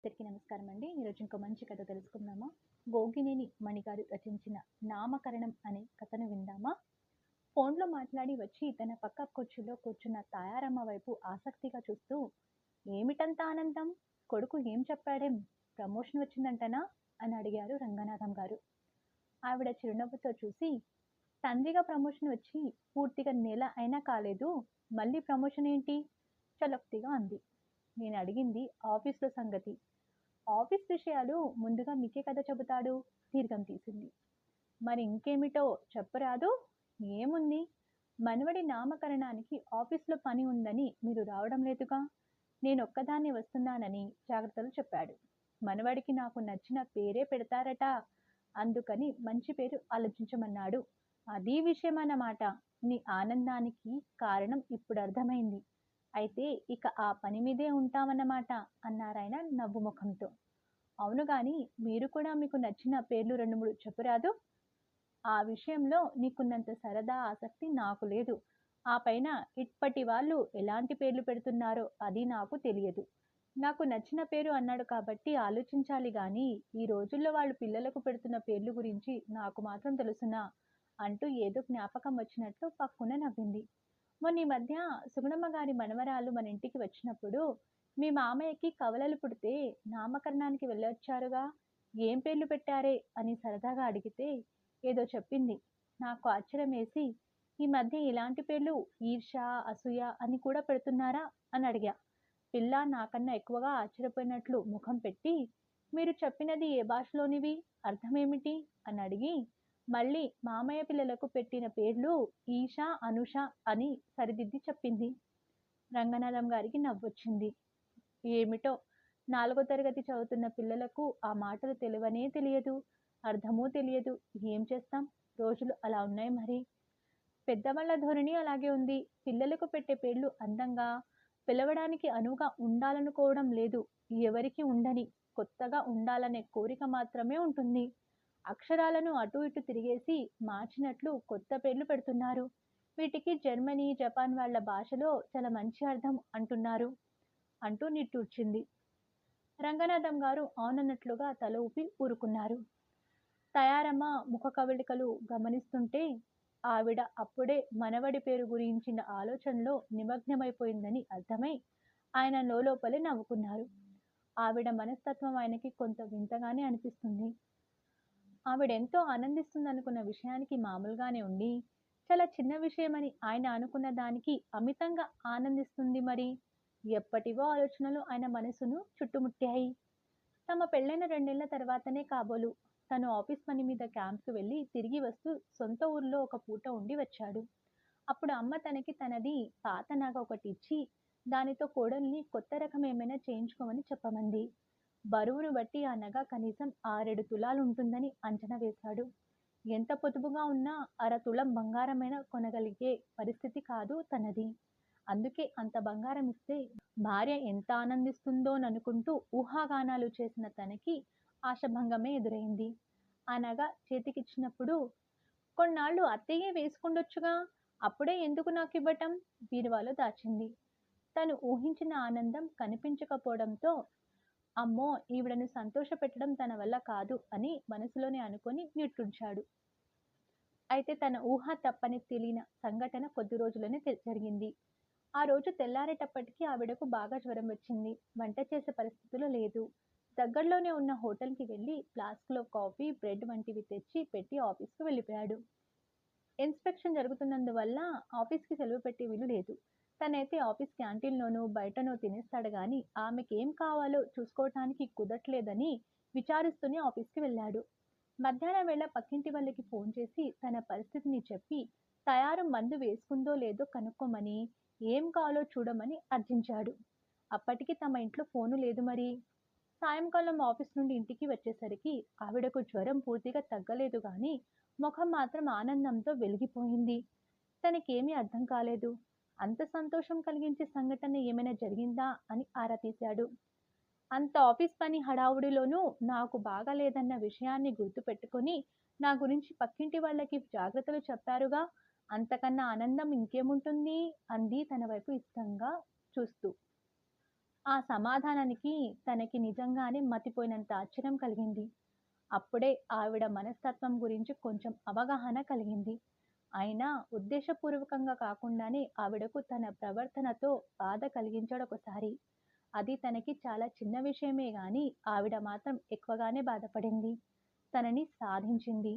అందరికీ నమస్కారం అండి. ఈరోజు ఇంకో మంచి కథ తెలుసుకుందామా? గోగినేని మణిగారు రచించిన నామకరణం అనే కథను విందామా? ఫోన్లో మాట్లాడి వచ్చి తన పక్క కుర్చీలో కూర్చున్న తాయారమ్మ వైపు ఆసక్తిగా చూస్తూ ఏమిటంత ఆనందం? కొడుకు ఏం చెప్పాడేం? ప్రమోషన్ వచ్చిందంటనా? అని అడిగారు రంగనాథం గారు. ఆవిడ చిరునవ్వుతో చూసి తండ్రిగా ప్రమోషన్ వచ్చి పూర్తిగా నెల అయినా కాలేదు. మళ్ళీ ప్రమోషన్ ఏంటి? చలక్తిగా అంది. నేను అడిగింది ఆఫీస్లో సంగతి. ఆఫీస్ విషయాలు ముందుగా మీకే కదా చెబుతాడు? దీర్ఘం తీసింది. మరి ఇంకేమిటో చెప్పరాదు? ఏముంది? మనవడి నామకరణానికి ఆఫీస్లో పని ఉందని మీరు రావడం లేదుగా? నేను ఒక్కదాన్ని వస్తున్నానని జాగ్రత్తలు చెప్పాడు. మనవడికి నాకు నచ్చిన పేరే పెడతారట. అందుకని మంచి పేరు ఆలోచించమన్నాడు. అది విషయం అన్నమాట నీ ఆనందానికి కారణం ఇప్పుడు అర్థమైంది. అయితే ఇక ఆ పని మీదే ఉంటామన్నమాట అన్నారాయన నవ్వు ముఖంతో అవును గాని మీరు కూడా మీకు నచ్చిన పేర్లు రెండు మూడు చెప్పురాదు ఆ విషయంలో నీకున్నంత సరదా ఆసక్తి నాకు లేదు. ఆ పైన ఇప్పటి వాళ్ళు ఎలాంటి పేర్లు పెడుతున్నారో అది నాకు తెలియదు. నాకు నచ్చిన పేరు అన్నాడు కాబట్టి ఆలోచించాలి కానీ ఈ రోజుల్లో వాళ్ళు పిల్లలకు పెడుతున్న పేర్లు గురించి నాకు మాత్రం తెలుసునా? అంటూ ఏదో జ్ఞాపకం వచ్చినట్లు పక్కున నవ్వింది. మొన్న ఈ మధ్య సుగుణమ్మ గారి మనవరాలు మన ఇంటికి వచ్చినప్పుడు మీ మామయ్యకి కవలలు పుడితే నామకరణానికి వెళ్ళొచ్చారుగా? ఏం పేర్లు పెట్టారే? అని సరదాగా అడిగితే ఏదో చెప్పింది. నాకు ఆశ్చర్యం వేసి ఈ మధ్య ఇలాంటి పేర్లు ఈర్ష అసూయ అని కూడా పెడుతున్నారా? అని అడిగా. పిల్ల నాకన్నా ఎక్కువగా ఆశ్చర్యపోయినట్లు ముఖం పెట్టి మీరు చెప్పినది ఏ భాషలోనివి? అర్థమేమిటి? అని అడిగి మళ్ళీ మామయ్య పిల్లలకు పెట్టిన పేర్లు ఈష అనుష అని సరిదిద్ది చెప్పింది. రంగనాథం గారికి నవ్వొచ్చింది. ఏమిటో? నాలుగో తరగతి చదువుతున్న పిల్లలకు ఆ మాటలు తెలివనే తెలియదు అర్థమూ తెలియదు. ఏం చేస్తాం? రోజులు అలా ఉన్నాయి మరి. పెద్దవాళ్ళ ధోరణి అలాగే ఉంది. పిల్లలకు పెట్టే పేర్లు అందంగా పిలవడానికి అనువుగా ఉండాలనుకోవడం లేదు. ఎవరికి ఉండని కొత్తగా ఉండాలనే కోరిక మాత్రమే ఉంటుంది. అక్షరాలను అటు ఇటు తిరిగేసి మార్చినట్లు కొత్త పేర్లు పెడుతున్నారు. వీటికి జర్మనీ జపాన్ వాళ్ళ భాషలో చాలా మంచి అర్థం అంటున్నారు. అంటూ నిట్టూర్చింది. రంగనాథం గారు అవునన్నట్లుగా తల ఊపి ఊరుకున్నారు. తయారమ్మ ముఖ కవళికలు గమనిస్తుంటే ఆవిడ అప్పుడే మనవడి పేరు గురించిన ఆలోచనలో నిమగ్నమైపోయిందని అర్థమై ఆయన లోపలే నవ్వుకున్నారు. ఆవిడ మనస్తత్వం ఆయనకి కొంత వింతగానే అనిపిస్తుంది. ఆవిడెంతో ఆనందిస్తుందనుకున్న విషయానికి మామూలుగానే ఉండి చాలా చిన్న విషయమని ఆయన అనుకున్న దానికి అమితంగా ఆనందిస్తుంది మరి. ఎప్పటివో ఆలోచనలు ఆయన మనసును చుట్టుముట్టాయి. తమ పెళ్ళైన రెండేళ్ళ తర్వాతనే కాబోలు. తను ఆఫీస్ పని మీద క్యాంప్కి వెళ్ళి తిరిగి వస్తూ సొంత ఊర్లో ఒక పూట ఉండి వచ్చాడు. అప్పుడు అమ్మ తనకి తనది పాత నగ ఒకటి ఇచ్చి దానితో కోడల్ని కొత్త రకం ఏమైనా చేయించుకోమని చెప్పమంది. బరువును బట్టి ఆ నగ కనీసం ఆరేడు తులాలు ఉంటుందని అంచనా వేశాడు. ఎంత పొదుపుగా ఉన్నా అర తులం బంగారమైన కొనగలిగే పరిస్థితి కాదు తనది. అందుకే అంత బంగారం ఇస్తే భార్య ఎంత ఆనందిస్తుందోననుకుంటూ ఊహాగానాలు చేసిన తనకి ఆశభంగమే ఎదురైంది. ఆ నగ చేతికిచ్చినప్పుడు కొన్నాళ్ళు అత్తయ్యే వేసుకుండొచ్చుగా అప్పుడే ఎందుకు నాకు ఇవ్వటం బీరువాలో దాచింది. తను ఊహించిన ఆనందం కనిపించకపోవడంతో అమ్మో ఈవిడను సంతోషపెట్టడం తన వల్ల కాదు అని మనసులోనే అనుకొని నిట్టూర్చాడు అయితే తన ఊహ తప్పని తెలియని సంఘటన కొద్ది రోజులనే జరిగింది. ఆ రోజు తెల్లారేటప్పటికీ ఆవిడకు బాగా జ్వరం వచ్చింది. వంట చేసే పరిస్థితిలో లేదు. దగ్గరలోనే ఉన్న హోటల్కి వెళ్ళి ఫ్లాస్క్లో కాఫీ బ్రెడ్ వంటివి తెచ్చి పెట్టి ఆఫీస్కి వెళ్ళిపోయాడు. ఇన్స్పెక్షన్ జరుగుతున్నందువల్ల ఆఫీస్కి సెలవు పెట్టే వీలు లేదు. తనైతే ఆఫీస్ క్యాంటీన్లోనూ బయటనో తినేస్తాడు కానీ ఆమెకి ఏం కావాలో చూసుకోవటానికి కుదరట్లేదని విచారిస్తూనే ఆఫీస్కి వెళ్ళాడు. మధ్యాహ్నం వేళ పక్కింటి వాళ్ళకి ఫోన్ చేసి తన పరిస్థితిని చెప్పి తయారు మందు వేసుకుందో లేదో కనుక్కోమని ఏం కావాలో చూడమని అర్జించాడు. అప్పటికి తమ ఇంట్లో ఫోను లేదు మరి. సాయంకాలం ఆఫీస్ నుండి ఇంటికి వచ్చేసరికి ఆవిడకు జ్వరం పూర్తిగా తగ్గలేదు కానీ ముఖం మాత్రం ఆనందంతో వెలిగిపోయింది. తనకేమీ అర్థం కాలేదు. అంత సంతోషం కలిగించే సంఘటన ఏమైనా జరిగిందా అని ఆరా తీశాడు అంత ఆఫీస్ పని హడావుడిలోనూ నాకు బాగాలేదన్న విషయాన్ని గుర్తుపెట్టుకొని నా గురించి పక్కింటి వాళ్ళకి జాగ్రత్తలు చెప్పారుగా అంతకన్నా ఆనందం ఇంకేముంటుంది అంది తన వైపు ఇష్టంగా చూస్తూ ఆ సమాధానానికి తనకి నిజంగానే మతిపోయినంత ఆశ్చర్యం కలిగింది. అప్పుడే ఆవిడ మనస్తత్వం గురించి కొంచెం అవగాహన కలిగింది. అయినా ఉద్దేశపూర్వకంగా కాకుండానే ఆవిడకు తన ప్రవర్తనతో బాధ కలిగించాడొకసారి. అది తనకి చాలా చిన్న విషయమే గాని ఆవిడ మాత్రం ఎక్కువగానే బాధపడింది. తనని సాధించింది.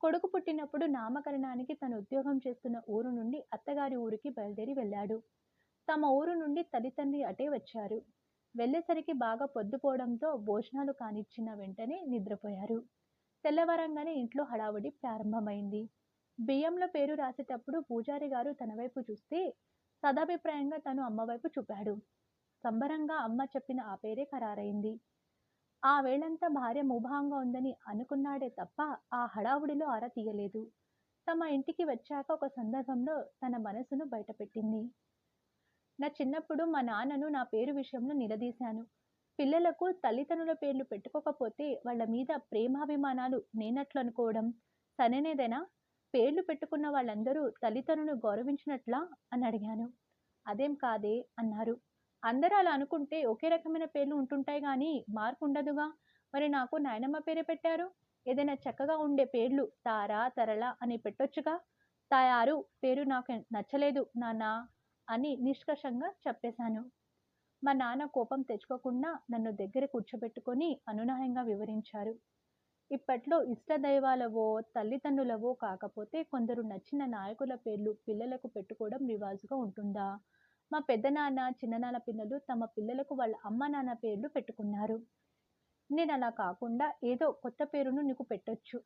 కొడుకు పుట్టినప్పుడు నామకరణానికి తను ఉద్యోగం చేస్తున్న ఊరు నుండి అత్తగారి ఊరికి బయలుదేరి వెళ్ళాడు. తమ ఊరు నుండి తల్లిదండ్రి అటే వచ్చారు. వెళ్ళేసరికి బాగా పొద్దుపోవడంతో భోజనాలు కానిచ్చిన వెంటనే నిద్రపోయారు. తెల్లవారంగానే ఇంట్లో హడావుడి ప్రారంభమైంది. బియ్యంలో పేరు రాసేటప్పుడు పూజారి గారు తన వైపు చూస్తే సదాభిప్రాయంగా తను అమ్మవైపు చూపాడు. సంబరంగా అమ్మ చెప్పిన ఆ పేరే ఖరారైంది. ఆ వేళంతా భార్య ముభాంగా ఉందని అనుకున్నాడే తప్ప ఆ హడావుడిలో ఆరా తీయలేదు. తమ ఇంటికి వచ్చాక ఒక సందర్భంలో తన మనసును బయటపెట్టింది. నా చిన్నప్పుడు మా నాన్నను నా పేరు విషయంలో నిలదీశాను. పిల్లలకు తల్లిదండ్రుల పేర్లు పెట్టుకోకపోతే వాళ్ళ మీద ప్రేమాభిమానాలు నేనట్లు అనుకోవడం సరైనదేనా? పేర్లు పెట్టుకున్న వాళ్ళందరూ తల్లిదండ్రులను గౌరవించినట్లా? అని అడిగాను. అదేం కాదే అన్నారు. అందరూ అలా అనుకుంటే ఒకే రకమైన పేర్లు ఉంటుంటాయి కానీ మార్పు ఉండదుగా? మరి నాకు నాయనమ్మ పేరే పెట్టారు. ఏదైనా చక్కగా ఉండే పేర్లు తారా తరళ అని పెట్టొచ్చుగా? తాయారు పేరు నాకు నచ్చలేదు నాన్న అని నిష్కర్షంగా చెప్పేశాను. మా నాన్న కోపం తెచ్చుకోకుండా నన్ను దగ్గర కూర్చోబెట్టుకొని అనునయంగా వివరించారు. ఇప్పట్లో ఇష్టదైవాలవో, తల్లిదండ్రులవో కాకపోతే కొందరు నచ్చిన నాయకుల పేర్లు పిల్లలకు పెట్టుకోవడం రివాజుగా ఉంటుందా? మా పెద్దనాన్న, చిన్ననాన్న పిల్లలు తమ పిల్లలకు వాళ్ళ అమ్మానాన్న పేర్లు పెట్టుకున్నారు. నేనలా కాకుండా ఏదో కొత్త పేరును నీకు పెట్టొచ్చు.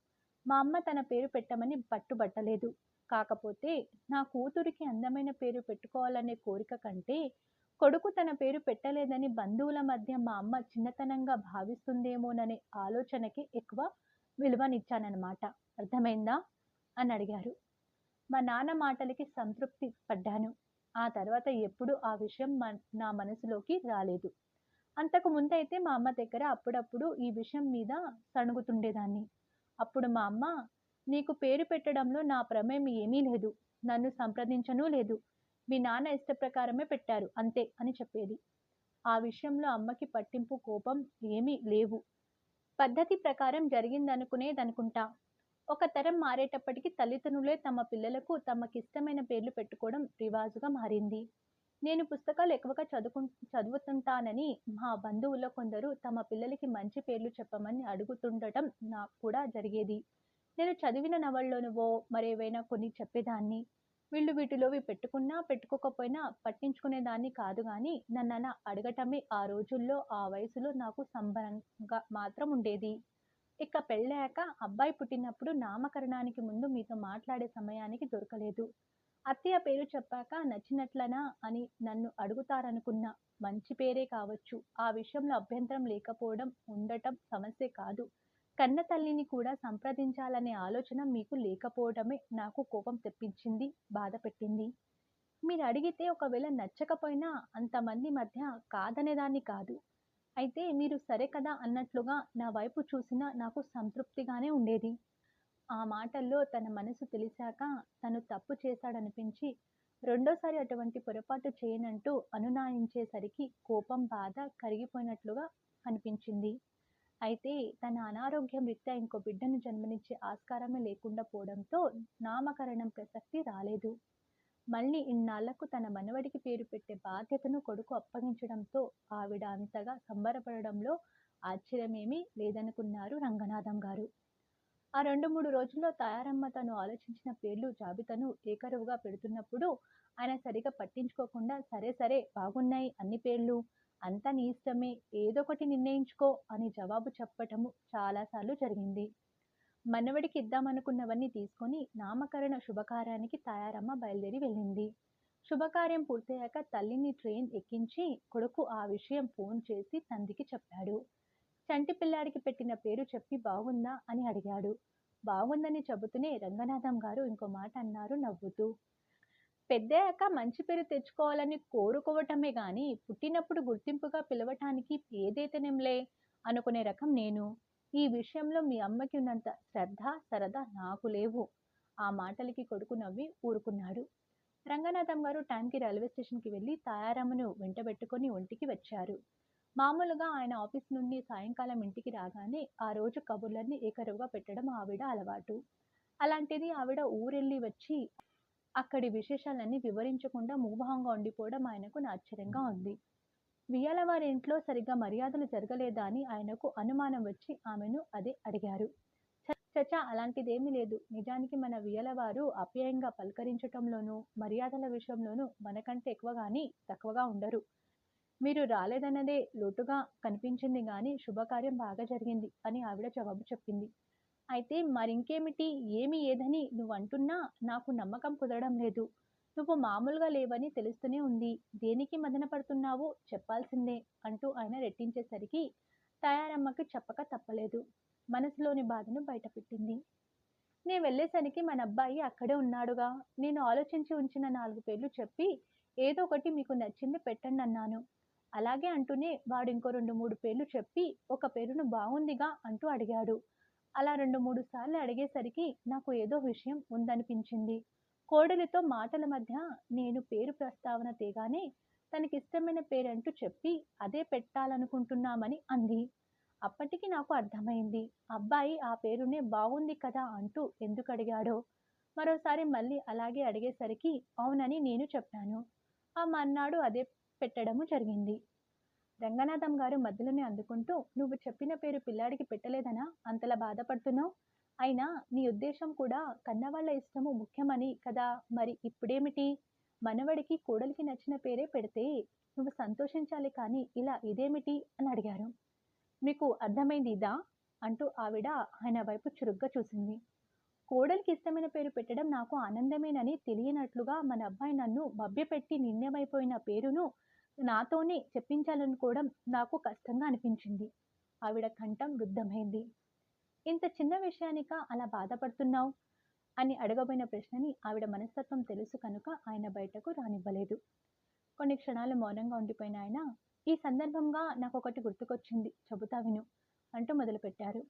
మా అమ్మ తన పేరు పెట్టమని పట్టుబట్టలేదు. కాకపోతే నా కూతురికి అందమైన పేరు పెట్టుకోవాలనే కోరిక కంటే కొడుకు తన పేరు పెట్టలేదని బంధువుల మధ్య మా అమ్మ చిన్నతనంగా భావిస్తుందేమోననే ఆలోచనకి ఎక్కువ విలువనిచ్చానన్నమాట. అర్థమైందా? అని అడిగారు. మా నాన్న మాటలకి సంతృప్తి పడ్డాను. ఆ తర్వాత ఎప్పుడూ ఆ విషయం నా మనసులోకి రాలేదు. అంతకు ముందైతే మా అమ్మ దగ్గర అప్పుడప్పుడు ఈ విషయం మీద సణుగుతుండేదాన్ని. అప్పుడు మా అమ్మ నీకు పేరు పెట్టడంలో నా ప్రమేయం ఏమీ లేదు. నన్ను సంప్రదించనూ లేదు. మీ నాన్న ఇష్టప్రకారమే పెట్టారు అంతే అని చెప్పేది. ఆ విషయంలో అమ్మకి పట్టింపు, కోపం ఏమీ లేవు. పద్ధతి ప్రకారం జరిగిందనుకునేదనుకుంటా. ఒక తరం మారేటప్పటికి తల్లిదండ్రులే తమ పిల్లలకు తమకిష్టమైన పేర్లు పెట్టుకోవడం రివాజుగా మారింది. నేను పుస్తకాలు ఎక్కువగా చదువుకు చదువుతుంటానని మా బంధువుల్లో కొందరు తమ పిల్లలకి మంచి పేర్లు చెప్పమని అడుగుతుండటం నాకు కూడా జరిగేది. నేను చదివిన నవలలోనివో మరేవైనా కొన్ని చెప్పేదాన్ని. వీళ్ళు వీటిలోవి పెట్టుకున్నా, పెట్టుకోకపోయినా పట్టించుకునేదాన్ని కాదుగాని నన్నలా అడగటమే ఆ రోజుల్లో, ఆ వయసులో నాకు సంబరంగా మాత్రం ఉండేది. ఇక పెళ్ళాక అబ్బాయి పుట్టినప్పుడు నామకరణానికి ముందు మీతో మాట్లాడే సమయానికి దొరకలేదు. అత్తయ్య పేరు చెప్పాక నచ్చినట్లనా అని నన్ను అడుగుతారనుకున్నా. మంచి పేరే కావచ్చు. ఆ విషయంలో అభ్యంతరం లేకపోవడం, ఉండటం సమస్య కాదు. కన్నతల్లిని కూడా సంప్రదించాలనే ఆలోచన మీకు లేకపోవడమే నాకు కోపం తెప్పించింది, బాధ పెట్టింది మీరు అడిగితే ఒకవేళ నచ్చకపోయినా అంతమంది మధ్య కాదనేదాన్ని కాదు. అయితే మీరు సరే కదా అన్నట్లుగా నా వైపు చూసినా నాకు సంతృప్తిగానే ఉండేది. ఆ మాటల్లో తన మనసు తెలిసాక తను తప్పు చేశాడనిపించి రెండోసారి అటువంటి పొరపాటు చేయనంటూ అనునాయించేసరికి కోపం, బాధ కరిగిపోయినట్లుగా అనిపించింది అయితే తన అనారోగ్యం రీత్యా ఇంకో బిడ్డను జన్మనిచ్చే ఆస్కారమే లేకుండా పోవడంతో నామకరణం ప్రసక్తి రాలేదు. మళ్ళీ ఇన్నాళ్ళకు తన మనవడికి పేరు పెట్టే బాధ్యతను కొడుకు అప్పగించడంతో ఆవిడ అంతగా సంబరపడడంలో ఆశ్చర్యమేమీ లేదనుకున్నారు రంగనాథం గారు. ఆ రెండు మూడు రోజుల్లో తాయారమ్మ తను ఆలోచించిన పేర్లు జాబితాను ఏకరువుగా పెడుతున్నప్పుడు ఆయన సరిగా పట్టించుకోకుండా సరే సరే బాగున్నాయి అన్ని పేర్లు. అంతా నీ ఇష్టమే ఏదోకటి నిర్ణయించుకో అని జవాబు చెప్పటము చాలాసార్లు జరిగింది. మనవడికి ఇద్దామనుకున్నవన్నీ తీసుకొని నామకరణ శుభకార్యానికి తాయారమ్మ బయలుదేరి వెళ్ళింది. శుభకార్యం పూర్తయ్యాక తల్లిని ట్రైన్ ఎక్కించి కొడుకు ఆ విషయం ఫోన్ చేసి తండ్రికి చెప్పాడు. చంటి పిల్లాడికి పెట్టిన పేరు చెప్పి బాగుందా అని అడిగాడు. బాగుందని చెబుతూనే రంగనాథం గారు ఇంకో మాట అన్నారు నవ్వుతూ. పెద్దయ్యాక మంచి పేరు తెచ్చుకోవాలని కోరుకోవటమే గాని పుట్టినప్పుడు గుర్తింపుగా పిలవటానికి ఏదైతేనేంలే అనుకునే రకం నేను. ఈ విషయంలో మీ అమ్మకి ఉన్నంత శ్రద్ధ, సరదా నాకు లేవు. ఆ మాటలకి కొడుకు నవ్వి ఊరుకున్నాడు. రంగనాథం గారు టైంకి రైల్వే స్టేషన్కి వెళ్ళి తాయారమ్మను వెంటబెట్టుకుని ఒంటికి వచ్చారు మామూలుగా ఆయన ఆఫీస్ నుండి సాయంకాలం ఇంటికి రాగానే ఆ రోజు కబుర్లన్నీ ఏకరువుగా పెట్టడం ఆవిడ అలవాటు అలాంటిది ఆవిడ ఊరెళ్ళి వచ్చి అక్కడి విశేషాలన్నీ వివరించకుండా మూభావంగా ఉండిపోవడం ఆయనకు ఆశ్చర్యంగా ఉంది. వియ్యాల వారి ఇంట్లో సరిగ్గా మర్యాదలు జరగలేదా అని ఆయనకు అనుమానం వచ్చి ఆమెను అదే అడిగారు. చచా అలాంటిదేమీ లేదు. నిజానికి మన వియ్యలవారు అప్యాయంగా పలకరించటంలోనూ మర్యాదల విషయంలోనూ మనకంటే ఎక్కువ కానీ తక్కువగా ఉండరు. మీరు రాలేదన్నదే లోటుగా కనిపించింది కానీ శుభకార్యం బాగా జరిగింది అని ఆవిడ జవాబు చెప్పింది. అయితే మరింకేమిటి? ఏమి ఏదని నువ్వు అంటున్నా నాకు నమ్మకం కుదరడం లేదు. నువ్వు మామూలుగా లేవని తెలుస్తూనే ఉంది. దేనికి మదన పడుతున్నావో చెప్పాల్సిందే అంటూ ఆయన రెట్టించేసరికి తయారమ్మకి చెప్పక తప్పలేదు. మనసులోని బాధను బయటపెట్టింది. నేను వెళ్ళేసరికి మన అబ్బాయి అక్కడే ఉన్నాడుగా. నేను ఆలోచించి ఉంచిన నాలుగు పేర్లు చెప్పి ఏదో ఒకటి మీకు నచ్చింది పెట్టండి అన్నాను. అలాగే అంటూనే వాడు ఇంకో రెండు మూడు పేర్లు చెప్పి ఒక పేరును బాగుందిగా అంటూ అడిగాడు. అలా రెండు మూడు సార్లు అడిగేసరికి నాకు ఏదో విషయం ఉందనిపించింది. కోడలితో మాటల మధ్య నేను పేరు ప్రస్తావన తేగానే తనకిష్టమైన పేరంటూ చెప్పి అదే పెట్టాలనుకుంటున్నామని అంది. అప్పటికి నాకు అర్థమైంది. అబ్బాయి ఆ పేరునే బాగుంది కదా అంటూ ఎందుకు అడిగాడో మరోసారి మళ్ళీ అలాగే అడిగేసరికి అవునని నేను చెప్పాను. ఆ మర్నాడు అదే పెట్టడము జరిగింది. రంగనాథం గారు మధ్యలోనే అందుకుంటూ నువ్వు చెప్పిన పేరు పిల్లాడికి పెట్టలేదనా? అంతలా బాధపడుతున్నావు? అయినా నీ ఉద్దేశం కూడా కన్నవాళ్ళ ఇష్టము ముఖ్యమని కదా మరి ఇప్పుడేమిటి? మనవడికి కోడలికి నచ్చిన పేరే పెడితే నువ్వు సంతోషించాలి కానీ ఇలా ఇదేమిటి? అని అడిగారు. మీకు అర్థమైంది ఇదా? అంటూ ఆవిడ ఆయన వైపు చురుగ్గా చూసింది. కోడలికి ఇష్టమైన పేరు పెట్టడం నాకు ఆనందమేనని తెలియనట్లుగా మన అబ్బాయి నన్ను మభ్యపెట్టి నింద్యమైపోయిన పేరును నాతోనే చెప్పించాలనుకోవడం నాకు కష్టంగా అనిపించింది. ఆవిడ కంఠం వృద్ధమైంది ఇంత చిన్న విషయానిక అలా బాధపడుతున్నావు? అని అడగబోయిన ప్రశ్నని ఆవిడ మనస్తత్వం తెలుసు కనుక ఆయన బయటకు రానివ్వలేదు. కొన్ని క్షణాలు మౌనంగా ఉండిపోయిన ఆయన ఈ సందర్భంగా నాకు ఒకటి గుర్తుకొచ్చింది చెబుతా విను అంటూ మొదలుపెట్టారు.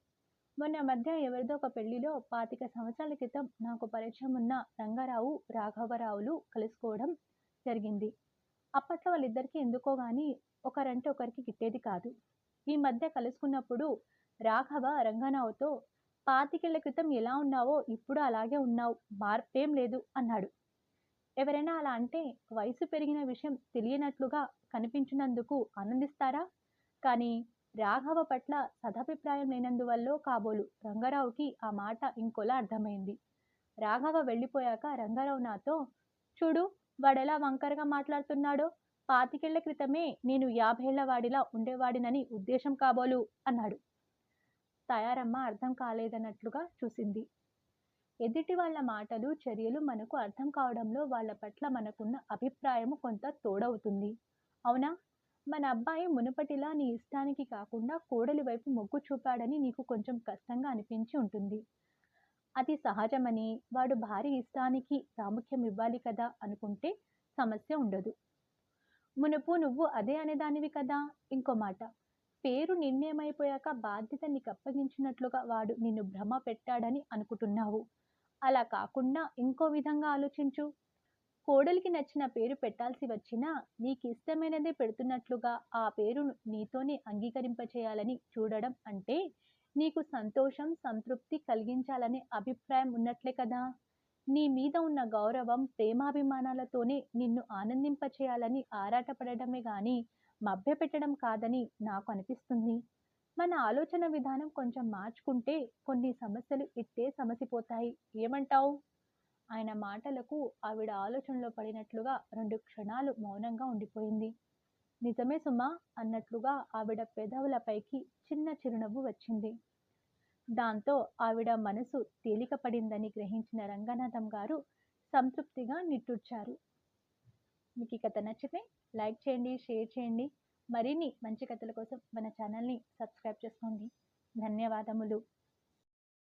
మొన్న మధ్య ఎవరిదో ఒక పెళ్ళిలో పాతిక సంవత్సరాల క్రితం నాకు పరిచయం ఉన్న రంగారావు రాఘవరావులు కలుసుకోవడం జరిగింది. అప్పట్లో వాళ్ళిద్దరికీ ఎందుకో గాని ఒకరంటే ఒకరికి గిట్టేది కాదు. ఈ మధ్య కలుసుకున్నప్పుడు రాఘవ రంగనావుతో పాతికేళ్ళ క్రితం ఎలా ఉన్నావో ఇప్పుడు అలాగే ఉన్నావు మార్పేం లేదు అన్నాడు. ఎవరైనా అలా అంటే వయసు పెరిగిన విషయం తెలియనట్లుగా కనిపించినందుకు ఆనందిస్తారా? కానీ రాఘవ పట్ల సదభిప్రాయం లేనందువల్లో కాబోలు రంగారావుకి ఆ మాట ఇంకోలా అర్థమైంది. రాఘవ వెళ్ళిపోయాక రంగారావు నాతో చూడు వాడెలా వంకరగా మాట్లాడుతున్నాడో? పాతికేళ్ళ క్రితమే నేను యాభేళ్ళ వాడిలా ఉండేవాడినని ఉద్దేశం కాబోలు అన్నాడు. తయారమ్మ అర్థం కాలేదన్నట్లుగా చూసింది. ఎదుటి వాళ్ళ మాటలు చర్యలు మనకు అర్థం కావడంలో వాళ్ళ పట్ల మనకున్న అభిప్రాయము కొంత తోడవుతుంది. అవునా? మన అబ్బాయి మునుపటిలా నీ ఇష్టానికి కాకుండా కోడలి వైపు మొగ్గు చూపాడని నీకు కొంచెం కష్టంగా అనిపించి ఉంటుంది. అది సహజమని వాడు భార్య ఇష్టానికి ప్రాముఖ్యం ఇవ్వాలి కదా అనుకుంటే సమస్య ఉండదు. మునుపు నువ్వు అదే అనేదానివి కదా? ఇంకో మాట. పేరు నిర్ణయమైపోయాక బాధ్యత నీకు అప్పగించినట్లుగా వాడు నిన్ను భ్రమ పెట్టాడని అనుకుంటున్నావు. అలా కాకుండా ఇంకో విధంగా ఆలోచించు. కోడలికి నచ్చిన పేరు పెట్టాల్సి వచ్చినా నీకు ఇష్టమైనదే పెడుతున్నట్లుగా ఆ పేరును నీతోనే అంగీకరింపచేయాలని చూడడం అంటే నీకు సంతోషం సంతృప్తి కలిగించాలనే అభిప్రాయం ఉన్నట్లే కదా. నీ మీద ఉన్న గౌరవం ప్రేమాభిమానాలతోనే నిన్ను ఆనందింపచేయాలని ఆరాటపడడమే గాని మభ్యపెట్టడం కాదని నాకు అనిపిస్తుంది. మన ఆలోచన విధానం కొంచెం మార్చుకుంటే కొన్ని సమస్యలు ఇట్టే సమసిపోతాయి. ఏమంటావు? ఆయన మాటలకు ఆవిడ ఆలోచనలో పడినట్లుగా రెండు క్షణాలు మౌనంగా ఉండిపోయింది. నిజమే సుమా అన్నట్లుగా ఆవిడ పెదవులపైకి చిన్న చిరునవ్వు వచ్చింది. దాంతో ఆవిడ మనసు తేలికపడిందని గ్రహించిన రంగనాథం గారు సంతృప్తిగా నిట్టూర్చారు. మీకు ఈ కథ నచ్చితే లైక్ చేయండి షేర్ చేయండి. మరిన్ని మంచి కథల కోసం మన ఛానల్ని సబ్స్క్రైబ్ చేసుకోండి. ధన్యవాదములు.